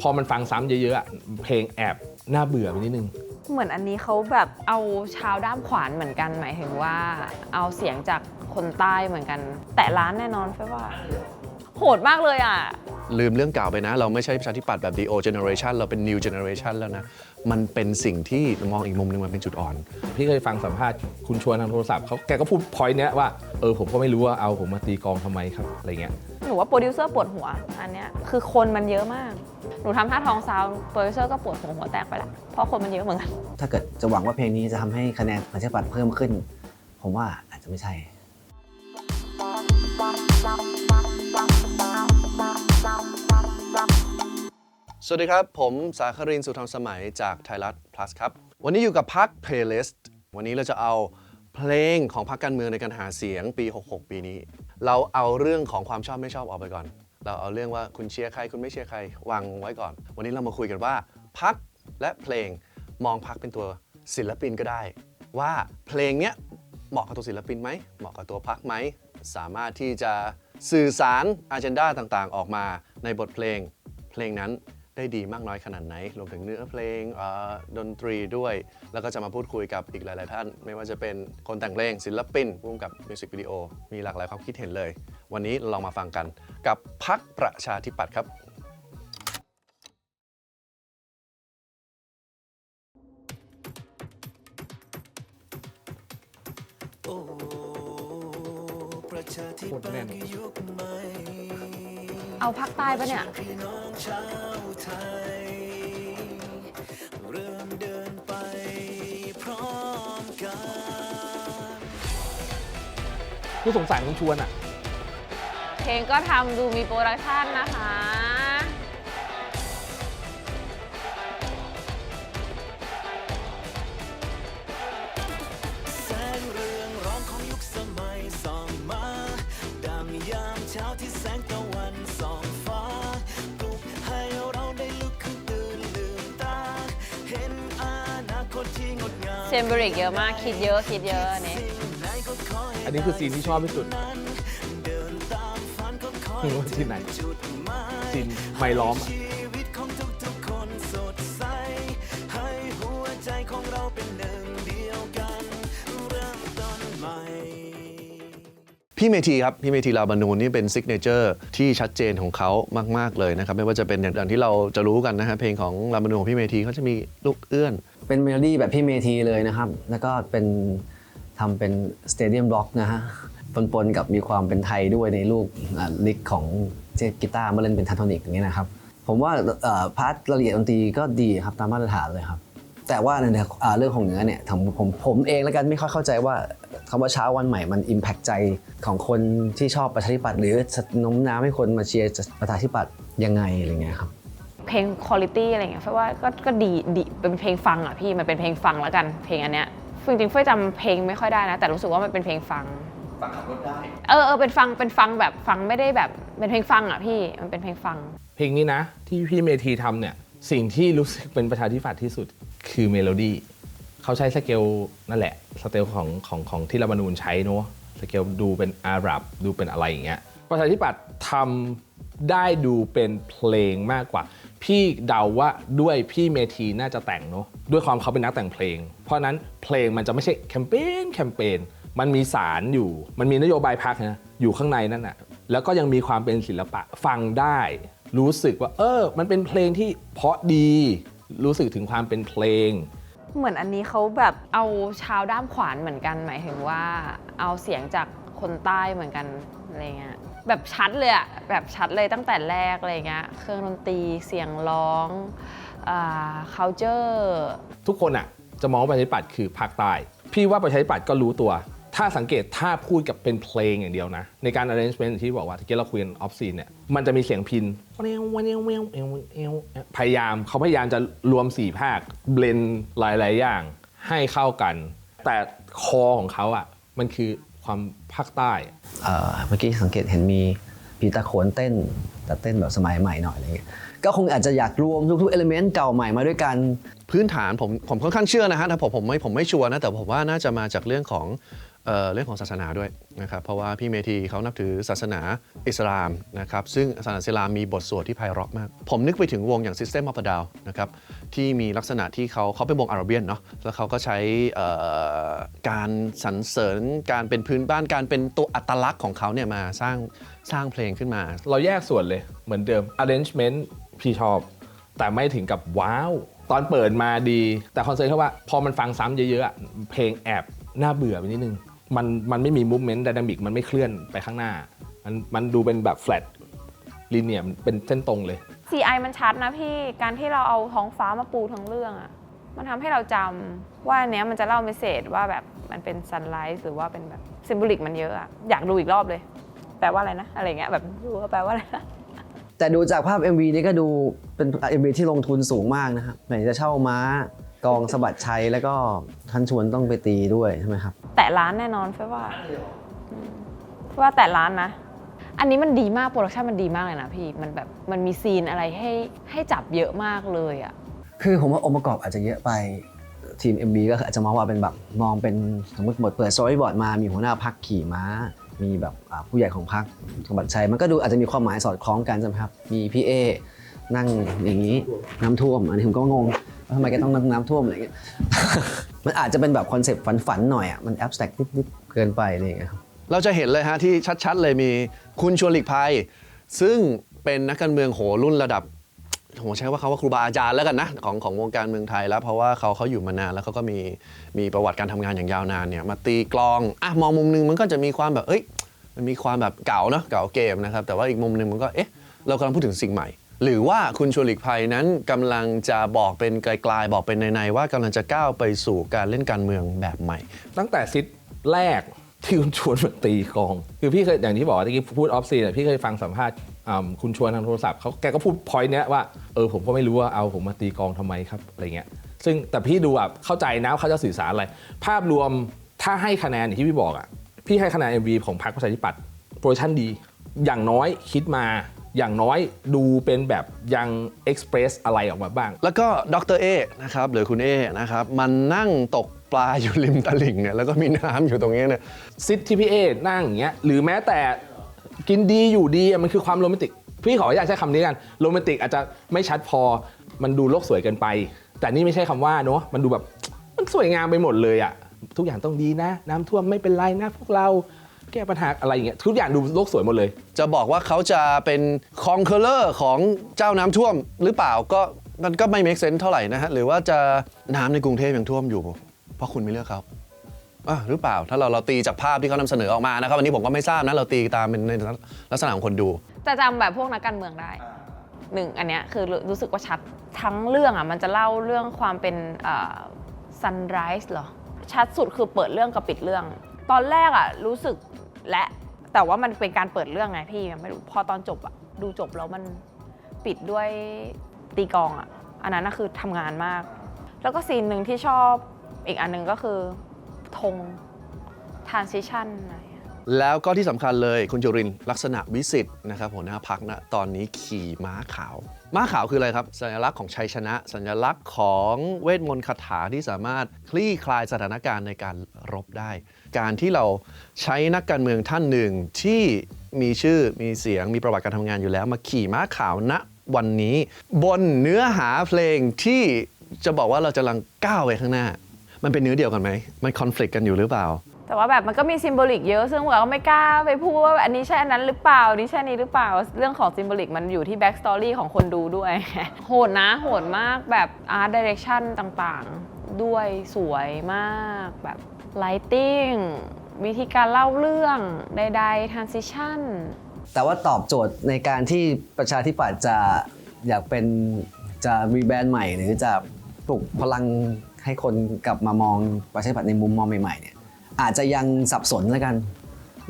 พอมันฟังซ้ำเยอะๆอะเพลงแอบน่าเบื่อไปนิดนึง เหมือนอันนี้เขาแบบเอาชาวด้ามขวานเหมือนกันหมายถึงว่า เอาเสียงจากคนใต้เหมือนกัน แต่ร้านแน่นอนเฟยว่า โหดมากเลยอะ ลืมเรื่องเก่าไปนะ เราไม่ใช่ประชาธิปัตย์แบบ the old generation เราเป็น new generation แล้วนะ มันเป็นสิ่งที่มองอีกมุมหนึงมันเป็นจุดอ่อน พี่เคยฟังสัมภาษณ์คุณชวนทางโทรศัพท์เขาแกก็พูดพอยต์เนี้ยว่า เออผมก็ไม่รู้ว่าเอาผมมาตีกลองทำไมครับ อะไรเงี้ยห นูว่าโปรดิวเซอร์ปวดหัว อันเนี้ยคือคนมันเยอะมาก หนูทำท่าทองซาวด์โปรดิวเซอร์ก็ปวดหัวหัวแตกไปละเพราะคนมันเยอะเหมือนกัน ถ้าเกิดจะหวังว่าเพลงนี้จะทำให้คะแนนประชาธิปัตย์เพิ่มขึ้น ผมว่าอาจจะไม่ใช่ สวัสดีครับ ผมสาครินทร์สุธรรมสมัยจากไทยรัฐ plus ครับ วันนี้อยู่กับพัก playlist วันนี้เราจะเอาเพลงของพรรคการเมืองในการหาเสียงปี 66 ปีนี้ เราเอาเรื่องของความชอบไม่ชอบออกไปก่อน เราเอาเรื่องว่าคุณเชียร์ใคร คุณไม่เชียร์ใครวางไว้ก่อน วันนี้เรามาคุยกันว่าพักและเพลงมองพักเป็นตัวศิลปินก็ได้ ว่าเพลงเนี้ยเหมาะกับตัวศิลปินไหมเหมาะกับตัวพักไหมสามารถที่จะสื่อสารอ g e n d a ต่างๆ ออกมาในบทเพลง เพลงนั้น ได้ดีมากน้อยขนาดไหน รวมถึงเนื้อเพลงเอ่อดนตรีด้วย แล้วก็จะมาพูดคุยกับอีกหลาย ๆ ท่าน ไม่ว่าจะเป็นคนแต่งเพลงศิลปินร่วมกับมิวสิกวิดีโอมีหลากหลายความคิดเห็นเลย วันนี้ลองมาฟังกันกับพักประชาธิปัตย์ครับประชาธิโคปัตรแน่ตนย์ยุคใหม่ เอาภาคใต้ปะเนี่ยพี่น้องชาวไทยเริ่มเดินไปพร้อมกันผู้สงสัยคุณชวนอะ เพลงก็ทำดูมีโปรดักชันนะคะ แสงเรืองร้องของยุค เซมเบริกเยอะมากคิดเยอะคิดเยอะอันนี้ไหนก็ขอให้อันนี้คือซีนที่ชอบที่สุดเดินตามฝันก็ขอไม่รู้ว่าซีนไหนจุดหมายซีนไม่ล้อมอะชีวิตของทุกๆคนสดใสให้หัวใจของเราเป็นหนึ่งเดียวกันเริ่มต้นใหม่พี่เมธีครับ พี่เมธีลาบานูนนี่เป็นซิกเนเจอร์ที่ชัดเจนของเขามาก ๆ เลยนะครับ ไม่ว่าจะเป็นอย่างที่เราจะรู้กันนะฮะเพลงของลาบานูนของพี่เมธีเขาจะมีลูกเอื้อน เป็นเมโลดี้แบบพี่เมทีเลยนะครับ แล้วก็เป็นทำเป็นสเตเดียมบล็อกนะฮะปนๆกับมีความเป็นไทยด้วยในลูกลิกของเจกีตาร์มาเล่นเป็นทาโทนิกอย่างนี้ยนะครับ ผมว่าพาร์ทละเอียดดนตรีก็ดีครับตามมาตรฐานเลยครับ แต่ว่าในอ่าเรื่องของเนื้อเนี่ยผมผมผมเองแล้วกันไม่ค่อยเข้าใจว่าคำว่าเช้าวันใหม่มัน impact ใจของคนที่ชอบประชาธิปัตย์หรือน้มน้าวให้คนมาเชียร์ประชาธิปัตย์ยังไงอะไรเงี้ยครับ เพลงคุณภาพอะไรเงี้ยเฟยว่าก็ก็ดีดีเป็นเพลงฟังอะพี่มันเป็นเพลงฟังแล้วกัน เพลงอันเนี้ยจริงๆเฟยจำเพลงไม่ค่อยได้นะ แต่รู้สึกว่ามันเป็นเพลงฟัง ฟังขับรถได้ เออเออเป็นฟังเป็นฟังแบบฟังไม่ได้แบบเป็นเพลงฟังอะพี่มันเป็นเพลงฟัง เพลงนี้นะ ที่พี่เมธีทำเนี่ยสิ่งที่รู้สึกเป็นประชาธิปัตย์ที่สุดคือเมโลดี้เขาใช้สเกลนั่นแหละสเกลของของของที่รัฐธรรมนูญใช้เนอะสเกลดูเป็นอาหรับดูเป็นอะไรอย่างเงี้ยประชาธิปัตย์ทำได้ดูเป็นเพลงมากกว่า พี่เดาว่าด้วยพี่เมธีน่าจะแต่งเนอะด้วยความเขาเป็นนักแต่งเพลง เพราะฉะนั้นเพลงมันจะไม่ใช่แคมเปญแคมเปญมันมีสารอยู่ มันมีนโยบายพักนะอยู่ข้างในนั่นน่ะแล้วก็ยังมีความเป็นศิลปะฟังได้ รู้สึกว่า เออ มันเป็นเพลงที่เพราะดี รู้สึกถึงความเป็นเพลง เหมือนอันนี้เขาแบบเอาชาวด้ามขวานเหมือนกัน หมายถึงว่าเอาเสียงจากคนใต้เหมือนกันอะไรเงี้ย แบบชัดเลยอะแบบชัดเลยตั้งแต่แรกอะไรเงี้ยเครื่องดนตรีเสียงร้องอ่า culture ทุกคนอะจะมองว่าประชาธิปัตย์คือภาคใต้พี่ว่าประชาธิปัตย์ก็รู้ตัว ถ้าสังเกตถ้าพูดกับเป็นเพลงอย่างเดียวนะ ในการ arrangement ที่บอกว่าที่เราคุยกันออฟซีนเนี่ยมันจะมีเสียงพินพยายามเขาพยายามจะรวมสี่ภาคเบลนหลาย ๆ อย่างให้เข้ากัน แต่คอของเขาอะมันคือ ความภาคใต้เมื่อกี้สังเกตเห็นมีพีตาโขนเต้น แต่เต้นแบบสมัยใหม่หน่อยอะไรเงี้ยก็คงอาจจะอยากรวมทุกๆเอลิเมนต์เก่าใหม่มาด้วยกันพื้นฐานผมผมค่อนข้างเชื่อนะฮะแต่ผมผมไม่ผมไม่ชัวร์นะแต่ผมว่าน่าจะมาจากเรื่องของ เเรื่องของศาสนาด้วยนะครับเพราะว่าพี่เมธีเขานับถือศาสนาอิสลามนะครับซึ่งศาสนาอิสลามมีบทสวดที่ไพเราะมาก ผมนึกไปถึงวงอย่าง System of a Down นะครับที่มีลักษณะที่เขาเขาเป็นวงอาราเบียนเนาะแล้วเขาก็ใช้การสรรเสริญการเป็นพื้นบ้านการเป็นตัวอัตลักษณ์ของเขาเนี่ยมาสร้างสร้างเพลงขึ้นมา เราแยกส่วนเลยเหมือนเดิม arrangement พี่ชอบ แต่ไม่ถึงกับว้าวตอนเปิดมาดี แต่คอนเซ็ปต์แค่ว่าพอมันฟังซ้ำเยอะๆเพลงแอบน่าเบื่อไปนิดนึง มันมันไม่มี movement dynamic มันไม่เคลื่อนไปข้างหน้า มันมันดูเป็นแบบ flat ลิเนียมเป็นเส้นตรงเลย CI มันชัดนะพี่ การที่เราเอาท้องฟ้ามาปูทั้งเรื่องอะมันทำให้เราจำว่าอันเนี้ยมันจะเล่าเมสเซจว่าแบบมันเป็นซันไลท์หรือว่าเป็นแบบซิมโบลิกมันเยอะอะอยากดูอีกรอบเลย แปลว่าอะไรนะ อะไรเงี้ยแบบดูว่าแปลว่าอะไรนะแต่ดูจากภาพ MV นี่ก็ดูเป็น MV ที่ลงทุนสูงมากนะครับไหนจะเช่าม้า กองสะบัดชัยแล้วก็ท่านชวนต้องไปตีด้วยใช่ไหมครับ แต่ร้านแน่นอนเฟยว่าอืมเฟยว่าแต่ร้านนะ อันนี้มันดีมากโปรดักชันมันดีมากเลยนะพี่มันแบบมันมีซีนอะไรให้ให้จับเยอะมากเลยอะคือผมว่าองค์ประกอบอาจจะเยอะไปทีม MB ก็อาจจะมองว่าเป็นแบบมองเป็นสมมติบทเปิด storyboard มามีหัวหน้าพักขี่ม้า มีแบบอ่าผู้ใหญ่ของพักสมบัติชัยมันก็ดูอาจจะมีความหมายสอดคล้องกันใช่ไหมครับมีพี่เอ นั่งอย่างนี้น้ำท่วม อันนี้ผมก็งงว่าทำไมแกต้องนั่งน้ำท่วมอะไรเงี้ย มันอาจจะเป็นแบบคอนเซปต์ฝันๆหน่อยอะ มันแอบสแต็กนิดๆเกินไปอะไรอย่างเงี้ยครับเราจะเห็นเลยฮะที่ชัดๆเลยมีคุณชวนหลีกภัย ซึ่งเป็นนักการเมืองโหรุ่นระดับผมใช้ว่าเขาว่าครูบาอาจารย์แล้วกันนะของของวงการเมืองไทยแล้วเพราะว่าเขาเขาอยู่มานานแล้วเขาก็มีมีประวัติการทำงานอย่างยาวนานเนี่ยมาตีกลองอะมองมุมหนึงมันก็จะมีความแบบเอ้ยมันมีความแบบเก่าเนาะเก่าเกมนะครับแต่ว่าอีกมุมหนึงมันก็เอ๊ะเรากำลังพูดถึงสิ่งใหม่ หรือว่าคุณชวนหลีกภัยนั้นกำลังจะบอกเป็นไกลๆบอกเป็นในๆว่ากำลังจะก้าวไปสู่การเล่นการเมืองแบบใหม่ ตั้งแต่ซิทแรกที่คุณชวนมาตีกอง คือพี่เคยอย่างที่บอกว่าเมื่อกี้พูดออฟซีนพี่เคยฟังสัมภาษณ์อ่าคุณชวนทางโทรศัพท์เขาแกก็พูดพอยต์เนี้ยว่าเออผมก็ไม่รู้ว่าเอาผมมาตีกองทำไมครับอะไรเงี้ยซึ่งแต่พี่ดูแบบเข้าใจนะว่าเขาจะสื่อสารอะไร ภาพรวมถ้าให้คะแนนอย่างที่พี่บอกอะพี่ให้คะแนน MV ของพรรคประชาธิปัตย์โปรดักชั่นดี อย่างน้อยคิดมา อย่างน้อยดูเป็นแบบยังเอ็กซ์เพรสอะไรออกมาบ้าง แล้วก็ดรเอนะครับหรือคุณเอนะครับมันนั่งตกปลาอยู่ริมตลิ่งเนี่ยแล้วก็มีน้ำอยู่ตรงนี้เนี่ยซิทที่พี่เอนั่งอย่างเงี้ยหรือแม้แต่กินดีอยู่ดีอะมันคือความโรแมนติก พี่ขออยากใช้คำนี้กันโรแมนติกอาจจะไม่ชัดพอมันดูโลกสวยเกินไป แต่นี่ไม่ใช่คำว่าเนอะมันดูแบบมันสวยงามไปหมดเลยอะทุกอย่างต้องดีนะ น้ำท่วมไม่เป็นไรนะพวกเรา แก้ปัญหาอะไรอย่างเงี้ยทุกอย่างดูโลกสวยหมดเลย จะบอกว่าเขาจะเป็นคองเคอร์เลอร์ของเจ้าน้ำท่วมหรือเปล่าก็มันก็ไม่ make sense เท่าไหร่นะฮะ หรือว่าจะน้ำในกรุงเทพยังท่วมอยู่ เพราะคุณไม่เลือกเขาอะหรือเปล่าถ้าเราเราตีจากภาพที่เขานำเสนอออกมานะครับวันนี้ผมก็ไม่ทราบนะเราตีตามเป็นในลักษณะของคนดู จะจำแบบพวกนักการเมืองได้หนึ่งอันเนี้ยคือรู้รู้สึกว่าชัดทั้งเรื่องอะมันจะเล่าเรื่องความเป็นซันไรส์เหรอ ชัดสุดคือเปิดเรื่องกับปิดเรื่อง ตอนแรกอะรู้สึกและแต่ว่ามันเป็นการเปิดเรื่องไงพี่ไม่รู้พอตอนจบอะดูจบแล้วมันปิดด้วยตีกองอะอันนั้นน่ะคือทำงานมาก แล้วก็ซีนหนึ่งที่ชอบอีกอันหนึ่งก็คือธง transition ไรอย แล้วก็ที่สำคัญเลยคุณจุรินลักษณะวิสิทธ์นะครับหัวหน้าพักนะตอนนี้ขี่ม้าขาว ม้าขาวคืออะไรครับ สัญลักษณ์ของชัยชนะ สัญลักษณ์ของเวทมนต์คาถาที่สามารถคลี่คลายสถานการณ์ในการรบได้ การที่เราใช้นักการเมืองท่านหนึ่งที่มีชื่อมีเสียงมีประวัติการทำงานอยู่แล้ว มาขี่ม้าขาวณวันนี้ บนเนื้อหาเพลงที่จะบอกว่าเราจะกำลังก้าวไปข้างหน้า มันเป็นเนื้อเดียวกันไหมมันคอน FLICT กันอยู่หรือเปล่า แต่ว่าแบบมันก็มีซิมโบลิกเยอะซึ่งเราก็ไม่กล้าไปพูดว่าอันนี้ใช่อันนั้นหรือเปล่าอันนี้ใช่อันนี้หรือเปล่าเรื่องของซิมโบลิกมันอยู่ที่แบ็กสตอรี่ของคนดูด้วย โหดนะ โหดมากแบบอาร์ตดิเรกชันต่างๆ ด้วยสวยมากแบบไลติ้งวิธีการเล่าเรื่องใดๆ transition แต่ว่าตอบโจทย์ในการที่ประชาธิปัตย์จะอยากเป็นจะรีแบรนด์ใหม่ หรือจะปลุกพลังให้คนกลับมามองประชาธิปัตย์ในมุมมองใหม่ๆเนี่ย อาจจะยังสับสนแล้วกัน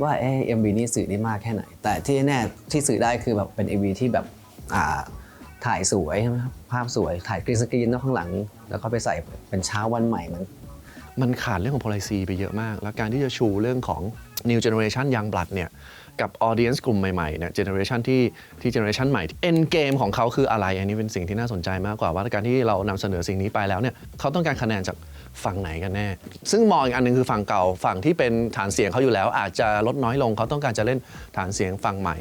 ว่าเอเอ็มวีนี่สื่อได้มากแค่ไหน แต่ที่แน่ที่สื่อได้คือแบบเป็น MV ที่แบบอ่าถ่ายสวยใช่ไหมครับภาพสวยถ่ายกรีนสกรีนข้างหลัง แล้วก็ไปใส่เป็นเช้าวันใหม่มันมันขาดเรื่องของ policy ไปเยอะมาก แล้วการที่จะชูเรื่องของ new generation young blood เนี่ย กับออเดียนส์กลุ่มใหม่ๆเนี่ยเจเนอเรชันที่ที่เจเนอเรชันใหม่เอ็นเกมของเขาคืออะไร อันนี้เป็นสิ่งที่น่าสนใจมากกว่าว่าการที่เรานำเสนอสิ่งนี้ไปแล้วเนี่ยเขาต้องการคะแนนจากฝั่งไหนกันแน่ ซึ่งมองอีกอันหนึงคือฝั่งเก่าฝั่งที่เป็นฐานเสียงเขาอยู่แล้ว อาจจะลดน้อยลงเขาต้องการจะเล่นฐานเสียงฝั่งใหม่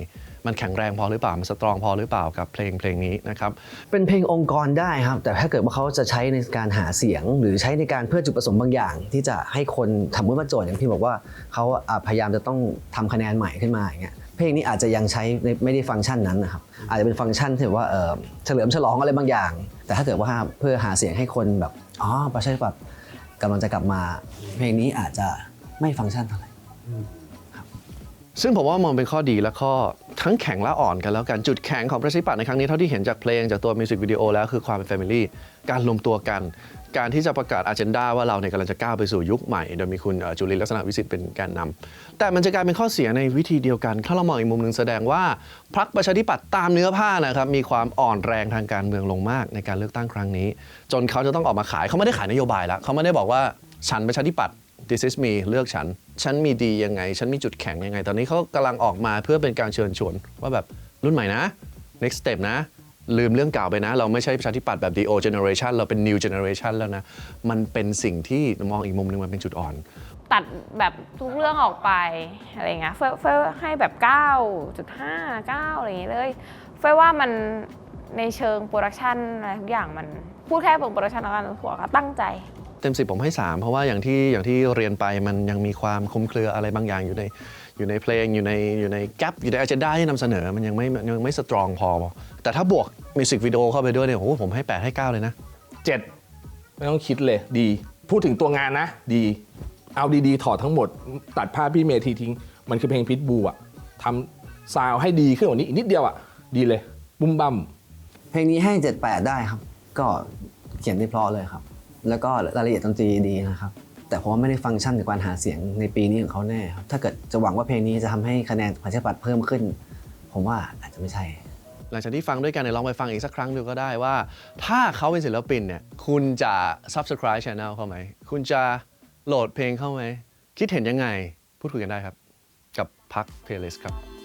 มันแข็งแรงพอหรือเปล่า มันสตรองพอหรือเปล่ากับเพลงเพลงนี้นะครับเป็นเพลงองค์กรได้ครับ แต่ถ้าเกิดว่าเขาจะใช้ในการหาเสียง หรือใช้ในการเพื่อจุดประสงค์บางอย่าง ที่จะให้คนทำมุติว่าโจทย์อย่างที่บอกว่าเขาพยายามจะต้องทำคะแนนใหม่ขึ้นมาอย่างเงี้ยเพลงนี้อาจจะยังใช้ในไม่ได้ฟังก์ชันนั้นนะครับอาจจะเป็นฟังก์ชันที่ว่าเออเฉลิมฉลองอะไรบางอย่าง แต่ถ้าเกิดว่าเพื่อหาเสียงให้คนแบบอ๋อประชาธิปัตย์กำลังจะกลับมา เพลงนี้อาจจะไม่ฟังก์ชันเท่าไหร่ ซึ่งผมว่ามองเป็นข้อดีและข้อทั้งแข็งและอ่อนกันแล้วกัน จุดแข็งของประชาธิปัตย์ในครั้งนี้เท่าที่เห็นจากเพลงจากตัวมิวสิกวิดีโอแล้วคือความเป็นแฟมิลี่การรวมตัวกัน การที่จะประกาศอ g e n d a ว่าเราเนี่ยกำลังจะก้าวไปสู่ยุคใหม่ โดยมีคุณจุลินลักษณะวิสิทธิ์เป็นแกนนำแต่มันจะกลายเป็นข้อเสียในวิธีเดียวกัน ถ้าเรามองอีกมุมหนึ่งแสดงว่าพรรคประชาธิปัตย์ตามเนื้อผ้านะครับมีความอ่อนแรงทางการเมืองลงมากในการเลือกตั้งครั้งนี้ จนเขาจะต้องออกมาขายเขาไม่ได้ขายนโยบายแล้วเขาไม่ได้บอกว่าฉันประชาธิปัตย์ this is me เลือกฉัน ฉันมีดียังไง ฉันมีจุดแข็งยังไง ตอนนี้เขากำลังออกมาเพื่อเป็นการเชิญชวน ว่าแบบรุ่นใหม่นะ next step นะ ลืมเรื่องเก่าไปนะ เราไม่ใช่ประชาธิปัตย์แบบ the old generation เราเป็น new generation แล้วนะ มันเป็นสิ่งที่มองอีกมุมหนึงมันเป็นจุดอ่อน ตัดแบบทุกเรื่องออกไปอะไรเงี้ยเฟยเฟยให้แบบ 9.5 9 อะไรอย่างเงี้ยเลยเฟยว่ามันในเชิงโปรดักชันอะไรทุกอย่างมันพูดแค่เชิงโปรดักชันแล้วกันหัวก็ตั้งใจ เต็มสิบผมให้ 3 เพราะว่าอย่างที่อย่างที่เรียนไปมันยังมีความคลุมเครืออะไรบางอย่างอยู่ในอยู่ในเพลงอยู่ในอยู่ในแกลบอยู่ในอ g e n d a ที่นำเสนอมันยังไม่ยังไม่สตรองพอ แต่ถ้าบวกมิวสิกวิดีโอเข้าไปด้วยเนี่ยโอ้โหผมให้ 8 ให้ 9 เลยนะเจ็ดไม่ต้องคิดเลยดี พูดถึงตัวงานนะ ดี เอาดีๆ ถอดทั้งหมด ตัดภาพพี่เมทีทิ้ง มันคือเพลงพิทบูอะทำซาวด์ให้ดีขึ้นกว่านี้อีกนิดเดียวอะดีเลยบุ้มบั่มเพลงนี้ให้ 78 ได้ครับ ก็เขียนได้เพราะเลยครับ แล้วก็รายละเอียดดนตรีดีนะครับ แต่ผมว่าไม่ได้ฟังก์ชันในการหาเสียงในปีนี้ของเขาแน่ครับถ้าเกิดจะหวังว่าเพลงนี้จะทำให้คะแนนประชาธิปัตย์เพิ่มขึ้น ผมว่าอาจจะไม่ใช่ หลังจากที่ฟังด้วยกันเนี่ยลองไปฟังอีกสักครั้งดูก็ได้ว่า ถ้าเขาเป็นศิลปินเนี่ยคุณจะ subscribe channel เขาไหมคุณจะโหลดเพลงเข้าไหมคิดเห็นยังไงพูดคุยกันได้ครับ กับพัก playlist ครับ